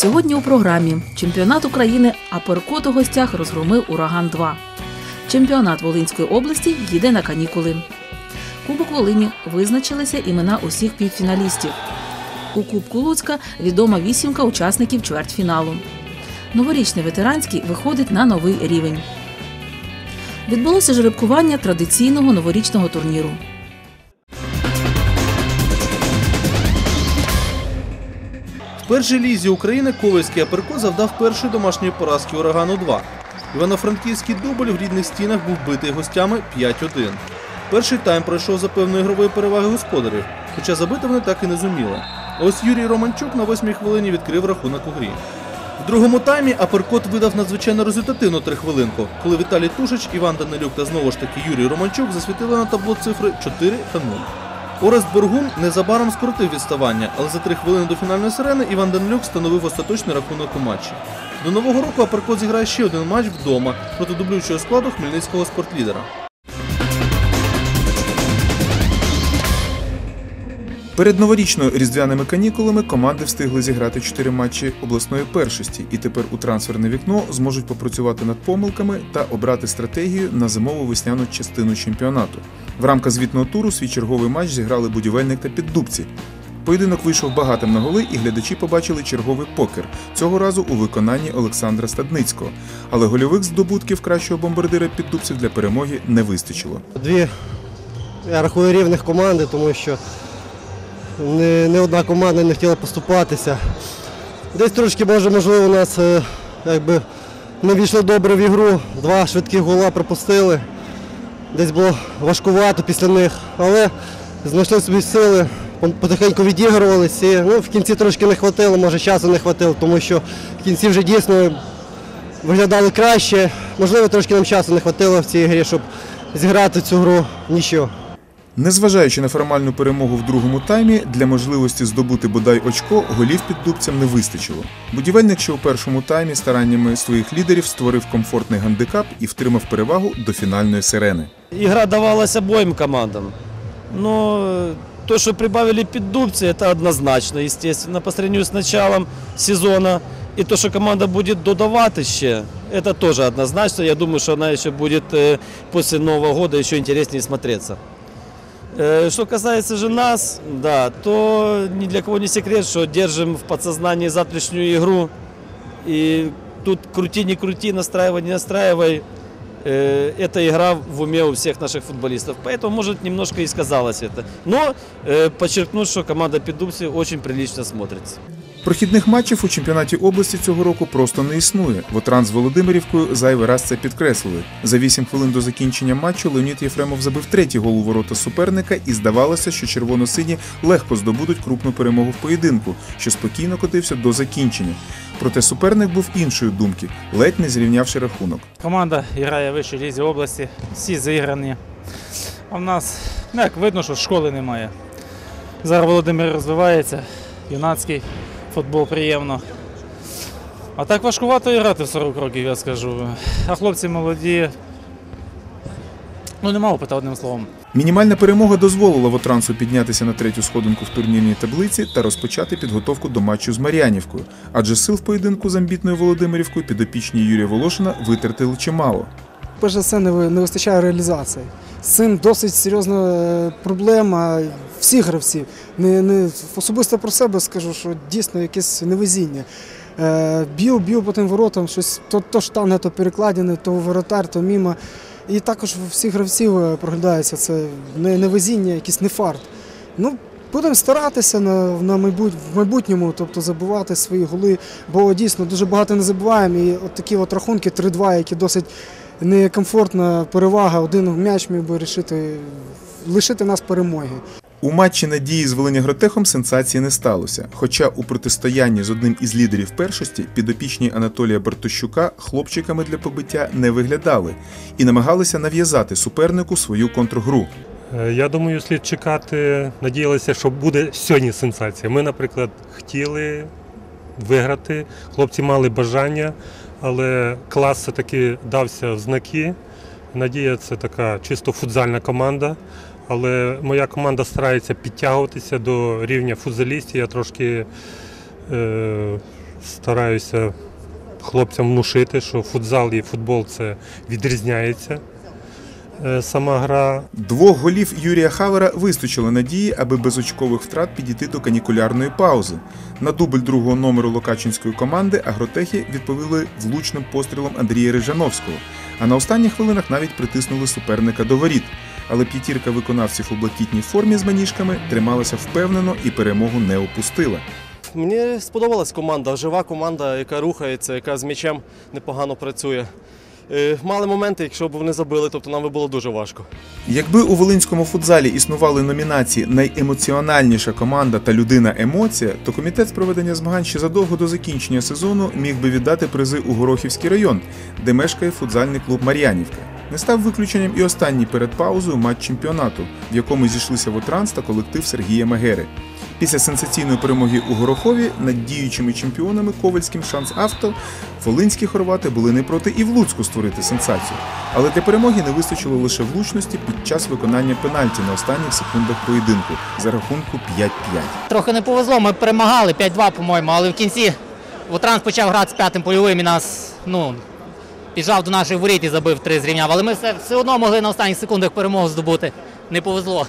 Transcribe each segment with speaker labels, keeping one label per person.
Speaker 1: Сьогодні у програмі Чемпіонат України Аперкот у гостях розгромив Ураган 2 Чемпіонат Волинської області їде на канікули. Кубок Волині визначилися імена усіх півфіналістів. У Кубку Луцька відома вісімка учасників чвертьфіналу. Новорічний ветеранський виходить на новий рівень. Відбулося жеребкування традиційного новорічного турніру.
Speaker 2: Першій лізі України Ковальський аперкот завдав першої домашньої поразки урагану 2 Івано-Франківський дубль в рідних стінах був битий гостями 5-1. Перший тайм пройшов за певної ігрової переваги господарів, хоча забити вони так і не зуміли. А Ось Юрій Романчук на восьмій хвилині відкрив рахунок у грі. В другому таймі Аперкот видав надзвичайно результативну трихвилинку, коли Віталій Тушич, Іван Данилюк та знову ж таки Юрій Романчук засвітили на табло цифри 4 та 0. Орест Боргун незабаром скоротив відставання, але за три хвилини до фінальної сирени Іван Данилюк встановив остаточний рахунок у матчі. До нового року Аперкот зіграє ще один матч вдома проти дублюючого складу хмельницького спортлідера.
Speaker 3: Перед новорічно-різдвяними канікулами команди встигли зіграти чотири матчі обласної першості і тепер у трансферне вікно зможуть попрацювати над помилками та обрати стратегію на зимову весняну частину чемпіонату. В рамках звітного туру свій черговий матч зіграли будівельник та піддубці. Поєдинок вийшов багатим на голи, і глядачі побачили черговий покер цього разу у виконанні Олександра Стадницького. Але гольових здобутків кращого бомбардира піддубців для перемоги не вистачило.
Speaker 4: Дві, я рахую, рівних команди, тому що не, не одна команда не хотіла поступатися. Десь трошки, може, можливо, у нас е, якби, не війшло добре в ігру. Два швидкі гола пропустили. Десь було важкувато після них, але знайшли собі сили, потихеньку відігрувалися. Ну, в кінці трошки не хватило, може часу не хватило, тому що в кінці вже дійсно виглядали краще. Можливо, трошки нам часу не хватило в цій грі, щоб зіграти цю гру нічого.
Speaker 3: Незважаючи на формальну перемогу в другому таймі, для можливості здобути бодай очко голів піддубцям не вистачило. Будівельник, що у першому таймі стараннями своїх лідерів створив комфортний гандикап і втримав перевагу до фінальної сирени.
Speaker 5: Игра давалась обоим командам. Но э, то, что прибавили піддубці, это однозначно, естественно, по сравнению с началом сезона. И то, что команда будет додавати ще, это тоже однозначно. Я думаю, что она еще будет э, после Нового года еще интереснее смотреться. Э, Что касается же нас, да, то ни для кого не секрет, что держим в подсознании завтрашнюю игру. И тут крути, не крути, настраивай, не настраивай. Э, Эта игра в уме у всех наших футболистов. Поэтому, может, немножко и сказалось это. Но э, подчеркну, что команда Педупси очень прилично смотрится.
Speaker 3: Прохідних матчів у чемпіонаті області цього року просто не існує. Вотран з Володимирівкою зайвий раз це підкреслили. За 8 хвилин до закінчення матчу Леонід Єфремов забив третій гол у ворота суперника, і здавалося, що червоно-сині легко здобудуть крупну перемогу в поєдинку, що спокійно котився до закінчення. Проте суперник був іншої думки, ледь не зрівнявши рахунок.
Speaker 6: Команда грає в вищій лізі області, всі зіграні. А в нас ну, як видно, що школи немає. Зараз Володимир розвивається, юнацький футбол приємно. А так важкувато грати в 40 років, я скажу. А хлопці молоді. Ну, нема опиту, одним словом.
Speaker 3: Мінімальна перемога дозволила Вотрансу піднятися на третю сходинку в турнірній таблиці та розпочати підготовку до матчу з Мар'янівкою, адже сил в поєдинку з амбітною Володимирівкою підопічні Юрія Волошина витратили чимало.
Speaker 7: Перш за все не вистачає реалізації. З цим досить серйозна е, проблема всіх гравців. Не, не особисто про себе скажу, що дійсно якесь невезіння. Е, б'ю, б'ю по тим воротам, щось то, то штанга, то перекладини, то воротар, то міма. І також всіх гравців е, проглядається це не, невезіння, якийсь не фарт. Ну, будемо старатися на, на майбут, в майбутньому, тобто забивати свої голи, бо дійсно дуже багато не забуваємо. І от такі от рахунки 3-2, які досить некомфортна перевага, один м'яч міг би рішити, лишити нас перемоги.
Speaker 3: У матчі надії з Волинягротехом сенсації не сталося. Хоча у протистоянні з одним із лідерів першості підопічні Анатолія Бартощука хлопчиками для побиття не виглядали і намагалися нав'язати супернику свою контргру.
Speaker 8: Е, Я думаю, слід чекати. Надіялися, що буде сьогодні сенсація. Ми, наприклад, хотіли виграти. Хлопці мали бажання, але клас все-таки дався в знаки. Надія це така чисто футзальна команда. Але моя команда старається підтягуватися до рівня футзалістів. Я трошки е, стараюся хлопцям внушити, що футзал і футбол це відрізняється. Е, Сама гра
Speaker 3: Двох голів Юрія Хавера вистачило надії, аби без очкових втрат підійти до канікулярної паузи. На дубль другого номеру локачинської команди агротехи відповіли влучним пострілом Андрія Рижановського, а на останніх хвилинах навіть притиснули суперника до воріт. Але п'ятірка виконавців у блакитній формі з маніжками трималася впевнено і перемогу не опустила.
Speaker 9: Мені сподобалась команда, жива команда, яка рухається, яка з м'ячем непогано працює. Е, Мали моменти, якщо б вони забили, тобто нам би було дуже важко.
Speaker 3: Якби у волинському футзалі існували номінації Найемоціональніша команда та людина емоція, то комітет з проведення змагань ще задовго до закінчення сезону міг би віддати призи у Горохівський район, де мешкає футзальний клуб Мар'янівка. Не став виключенням і останній перед паузою матч чемпіонату, в якому зійшлися Вотранс та колектив Сергія Мегери. Після сенсаційної перемоги у Горохові над діючими чемпіонами Ковальським Шанс Авто волинські хорвати були не проти і в Луцьку створити сенсацію. Але для перемоги не вистачило лише влучності під час виконання пенальті на останніх секундах поєдинку за рахунку 5-5.
Speaker 10: Трохи не повезло, ми перемагали 5-2, по-моєму, але в кінці Вотранс почав грати з п'ятим польовим і нас ну, піджав до нашої воріт і забив три зрівняв. Але ми все, все одно могли на останніх секундах перемогу здобути. Не повезло.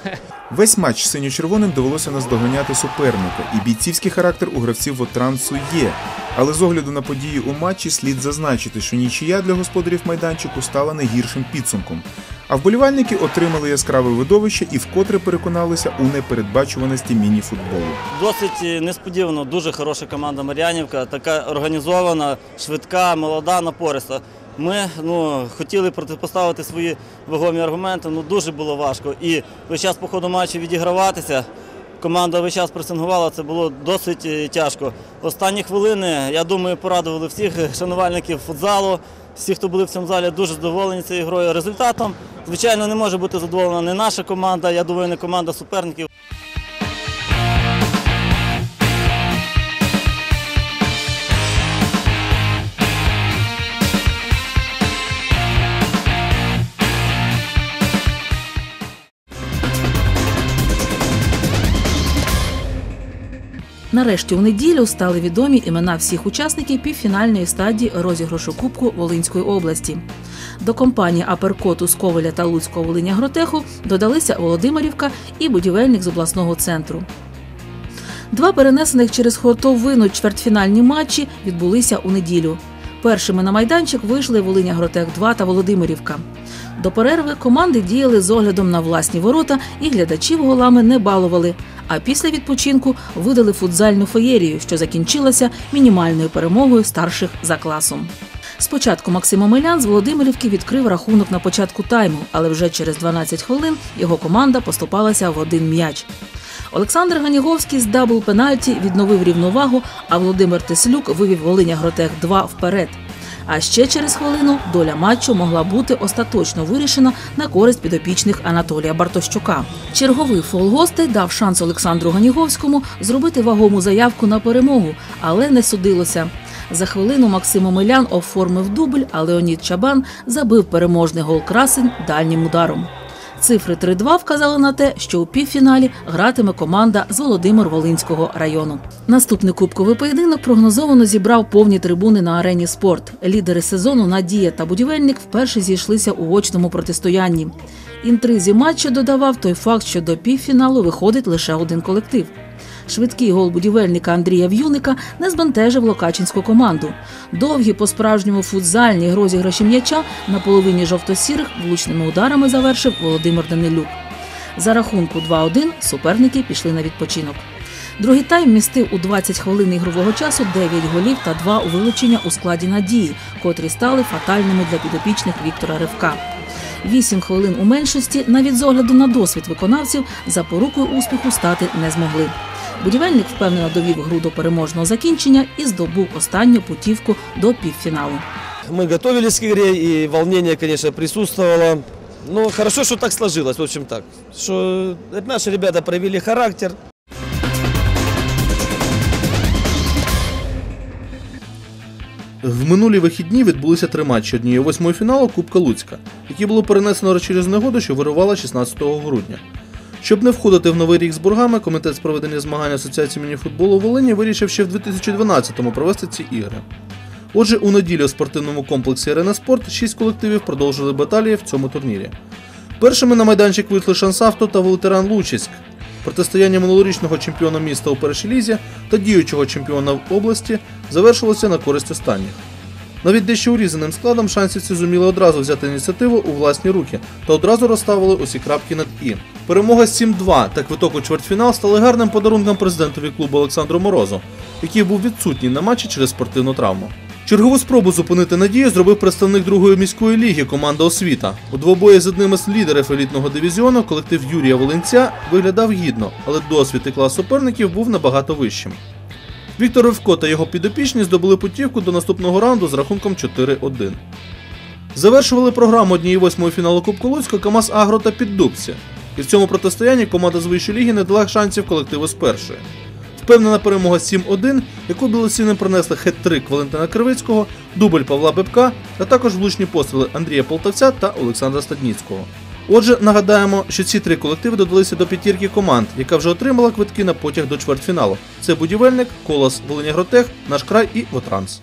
Speaker 3: Весь матч синьо-червоним довелося наздоганяти суперника, і бійцівський характер у гравців Вотрансу є. Але з огляду на події у матчі слід зазначити, що нічия для господарів майданчику стала не гіршим підсумком. А вболівальники отримали яскраве видовище і вкотре переконалися у непередбачуваності міні-футболу.
Speaker 11: Досить е, несподівано, дуже хороша команда Мар'янівка, така організована, швидка, молода, напориста. Ми ну, хотіли протипоставити свої вагомі аргументи, ну дуже було важко. І весь час по ходу матчу відіграватися. Команда весь час пресингувала, це було досить е, тяжко. Останні хвилини, я думаю, порадували всіх шанувальників футзалу. Всі, хто були в цьому залі, дуже задоволені цією грою. Результатом, звичайно, не може бути задоволена не наша команда, я думаю, не команда суперників.
Speaker 1: Нарешті у неділю стали відомі імена всіх учасників півфінальної стадії розіграшу Кубку Волинської області. До компанії Аперкоту з Ковеля та Луцького Волиня Гротеху додалися Володимирівка і будівельник з обласного центру. Два перенесених через хортовину чвертьфінальні матчі відбулися у неділю. Першими на майданчик вийшли Волиня Гротех 2 та Володимирівка. До перерви команди діяли з оглядом на власні ворота і глядачів голами не балували. А після відпочинку видали футзальну феєрію, що закінчилася мінімальною перемогою старших за класом. Спочатку Максим Омелян з Володимирівки відкрив рахунок на початку тайму, але вже через 12 хвилин його команда поступалася в один м'яч. Олександр Ганіговський з дабл пенальті відновив рівновагу, а Володимир Теслюк вивів Волиня Гротех 2 вперед. А ще через хвилину доля матчу могла бути остаточно вирішена на користь підопічних Анатолія Бартощука. Черговий фол гостей дав шанс Олександру Ганіговському зробити вагому заявку на перемогу, але не судилося. За хвилину Максим Омелян оформив дубль, а Леонід Чабан забив переможний гол красень дальнім ударом. Цифри 3-2 вказали на те, що у півфіналі гратиме команда з Володимир-Волинського району. Наступний кубковий поєдинок прогнозовано зібрав повні трибуни на арені спорт. Лідери сезону Надія та Будівельник вперше зійшлися у очному протистоянні. Інтризі матчу додавав той факт, що до півфіналу виходить лише один колектив. Швидкий гол будівельника Андрія В'юника не збентежив локачинську команду. Довгі по-справжньому футзальні розіграші м'яча на половині жовто-сірих влучними ударами завершив Володимир Данилюк. За рахунку 2-1 суперники пішли на відпочинок. Другий тайм містив у 20 хвилин ігрового часу 9 голів та 2 вилучення у складі надії, котрі стали фатальними для підопічних Віктора Ривка. Вісім хвилин у меншості, навіть з огляду на досвід виконавців, запорукою успіху стати не змогли. Будівельник впевнено довів гру до переможного закінчення і здобув останню путівку до півфіналу.
Speaker 5: Мы готовились к игре, и волнение, конечно, присутствовало. Но хорошо, что так сложилось, в общем так. Что наши ребята проявили характер,
Speaker 2: В минулі вихідні відбулися три матчі однієї восьмої фіналу Кубка Луцька, які було перенесено через негоду, що вирувала 16 грудня. Щоб не входити в новий рік з боргами, комітет з проведення змагань Асоціації мініфутболу Волині вирішив ще в 2012-му провести ці ігри. Отже, у неділю у спортивному комплексі Арена Спорт шість колективів продовжили баталії в цьому турнірі. Першими на майданчик вийшли Шансавто та Волтеран Лучиськ. Протистояння минулорічного чемпіона міста у першій лізі та діючого чемпіона в області завершилося на користь останніх. Навіть дещо урізаним складом шансівці зуміли одразу взяти ініціативу у власні руки та одразу розставили усі крапки над і. Перемога 7-2 та квиток у чвертьфінал стали гарним подарунком президентові клубу Олександру Морозу, який був відсутній на матчі через спортивну травму. Чергову спробу зупинити надію зробив представник другої міської ліги команда Освіта. У двобої з одним із лідерів елітного дивізіону колектив Юрія Волинця виглядав гідно, але досвід і клас суперників був набагато вищим. Віктор Ривко та його підопічні здобули путівку до наступного раунду з рахунком 4-1. Завершували програму однієї восьмої фіналу Кубку Луцька КамАЗ Агро та Піддубці. І в цьому протистоянні команда з вищої ліги не дала шансів колективу з першої. Впевнена перемога 7-1, яку білосіним принесли хет-трик Валентина Кривицького, дубль Павла Бебка, а також влучні постріли Андрія Полтавця та Олександра Стадніцького. Отже, нагадаємо, що ці три колективи додалися до п'ятірки команд, яка вже отримала квитки на потяг до чвертьфіналу. Це будівельник, Колос, Волинягротех, Наш край і Вотранс.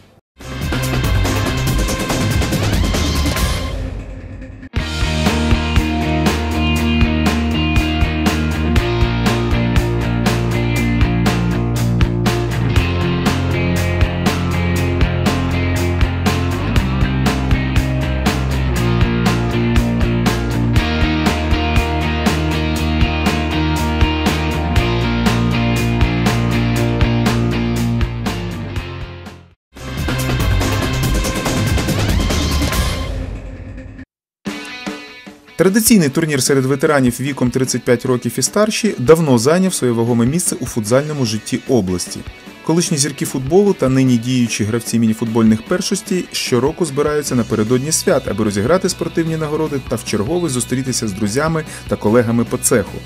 Speaker 3: Традиційний турнір серед ветеранів віком 35 років і старші давно зайняв своє вагоме місце у футзальному житті області. Колишні зірки футболу та нині діючі гравці мініфутбольних першостей щороку збираються напередодні свят, аби розіграти спортивні нагороди та вчергове зустрітися з друзями та колегами по цеху.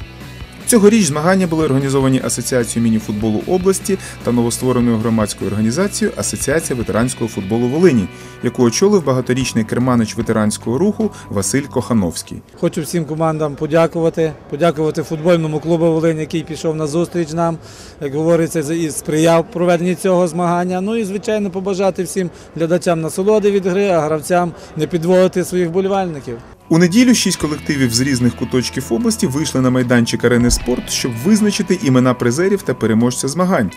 Speaker 3: Цьогоріч змагання були організовані Асоціацією мініфутболу області та новоствореною громадською організацією Асоціація ветеранського футболу Волині, яку очолив багаторічний керманич ветеранського руху Василь Кохановський.
Speaker 12: Хочу всім командам подякувати, подякувати футбольному клубу Волинь, який пішов на зустріч нам, як говориться, і сприяв проведенні цього змагання. Ну і звичайно побажати всім глядачам насолоди від гри, а гравцям не підводити своїх болівальників.
Speaker 3: У неділю шість колективів з різних куточків області вийшли на майданчик арени спорт, щоб визначити імена призерів та переможця змагань.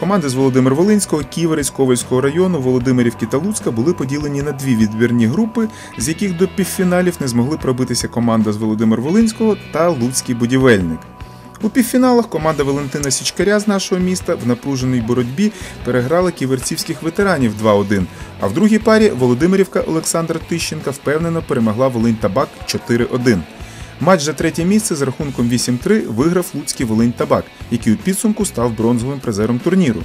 Speaker 3: Команди з Володимир Волинського, Ківерець, Ковальського району, Володимирівки та Луцька були поділені на дві відбірні групи, з яких до півфіналів не змогли пробитися команда з Володимир Волинського та Луцький будівельник. У півфіналах команда Валентина Січкаря з нашого міста в напруженій боротьбі переграла ківерцівських ветеранів 2-1, а в другій парі Володимирівка Олександра Тищенка впевнено перемогла Волинь Табак 4-1. Матч за третє місце з рахунком 8-3 виграв Луцький Волинь Табак, який у підсумку став бронзовим призером турніру.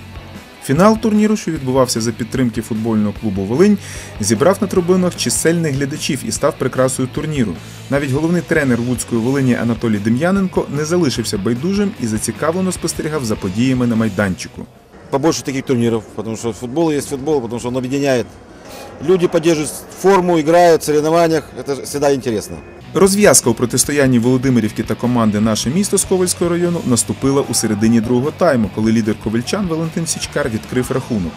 Speaker 3: Фінал турніру, що відбувався за підтримки футбольного клубу Волинь, зібрав на трибунах чисельних глядачів і став прикрасою турніру. Навіть головний тренер Луцької Волині Анатолій Дем'яненко не залишився байдужим і зацікавлено спостерігав за подіями на майданчику.
Speaker 13: побольше таких турниров, потому что футбол есть футбол, потому что он объединяет. Люди поддерживают форму, играют в соревнованиях, это всегда интересно.
Speaker 3: Розв'язка у протистоянні Володимирівки та команди Наше місто з Ковальського району наступила у середині другого тайму, коли лідер ковальчан Валентин Січкар відкрив рахунок.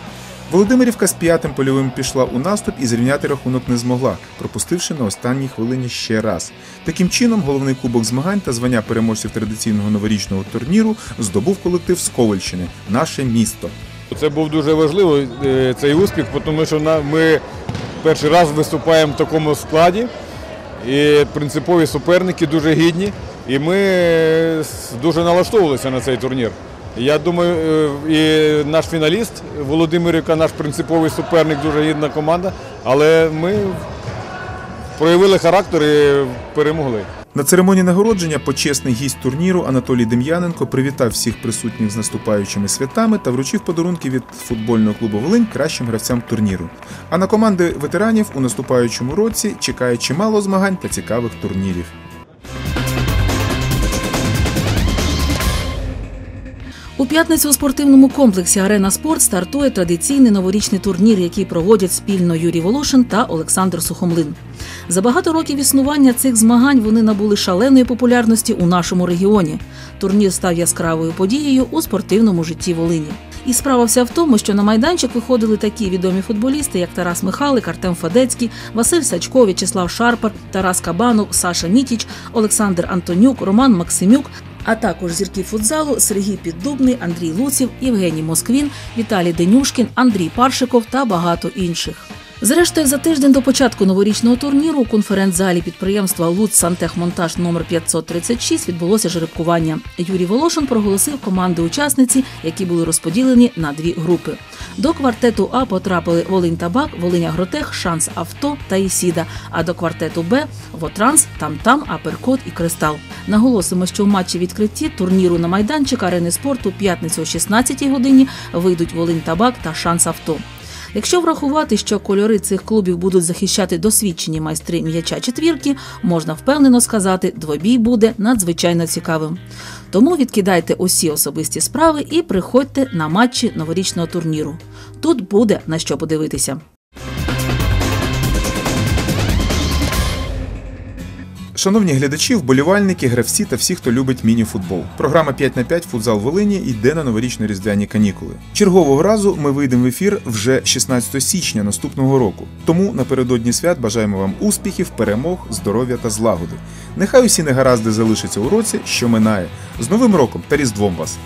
Speaker 3: Володимирівка з п'ятим польовим пішла у наступ і зрівняти рахунок не змогла, пропустивши на останній хвилині ще раз. Таким чином, головний кубок змагань та звання переможців традиційного новорічного турніру здобув колектив з Ковальщини наше місто.
Speaker 14: Це був дуже важливий е, цей успіх, тому що ми перший раз виступаємо в такому складі. І принципові суперники дуже гідні. І ми дуже налаштовувалися на цей турнір. Я думаю, е, і наш фіналіст Володимирівка, наш принциповий суперник, дуже гідна команда. Але ми проявили характер і перемогли.
Speaker 3: На церемонії нагородження почесний гість турніру Анатолій Дем'яненко привітав всіх присутніх з наступаючими святами та вручив подарунки від футбольного клубу Волинь кращим гравцям турніру. А на команди ветеранів у наступаючому році чекає чимало змагань та цікавих турнірів.
Speaker 1: У п'ятницю у спортивному комплексі Арена Спорт стартує традиційний новорічний турнір, який проводять спільно Юрій Волошин та Олександр Сухомлин. За багато років існування цих змагань вони набули шаленої популярності у нашому регіоні. Турнір став яскравою подією у спортивному житті Волині. І справа вся в тому, що на майданчик виходили такі відомі футболісти, як Тарас Михалик, Артем Фадецький, Василь Сачко, В'ячеслав Шарпар, Тарас Кабанов, Саша Мітіч, Олександр Антонюк, Роман Максимюк, а також зірки футзалу Сергій Піддубний, Андрій Луців, Євгеній Москвін, Віталій Денюшкін, Андрій Паршиков та багато інших. Зрештою, за тиждень до початку новорічного турніру у конференц-залі підприємства Луц Сантехмонтаж номер 536 відбулося жеребкування. Юрій Волошин проголосив команди учасниці, які були розподілені на дві групи. До квартету А потрапили Волинь Табак, Волинь Агротех, Шанс Авто та Ісіда. А до квартету Б Вотранс, Тамтам, Аперкот і Кристал. Наголосимо, що в матчі відкритті турніру на майданчик арени спорту п'ятницю о 16 годині вийдуть Волинь Табак та Шанс Авто. Якщо врахувати, що кольори цих клубів будуть захищати досвідчені майстри м'яча четвірки, можна впевнено сказати, двобій буде надзвичайно цікавим. Тому відкидайте усі особисті справи і приходьте на матчі новорічного турніру. Тут буде на що подивитися.
Speaker 3: Шановні глядачі, вболівальники, гравці та всі, хто любить міні-футбол. Програма 5 на 5 футзал Волині йде на новорічні різдвяні канікули. Чергового разу ми вийдемо в ефір вже 16 січня наступного року. Тому напередодні свят бажаємо вам успіхів, перемог, здоров'я та злагоди. Нехай усі негаразди залишаться у році, що минає. З Новим роком та Різдвом вас!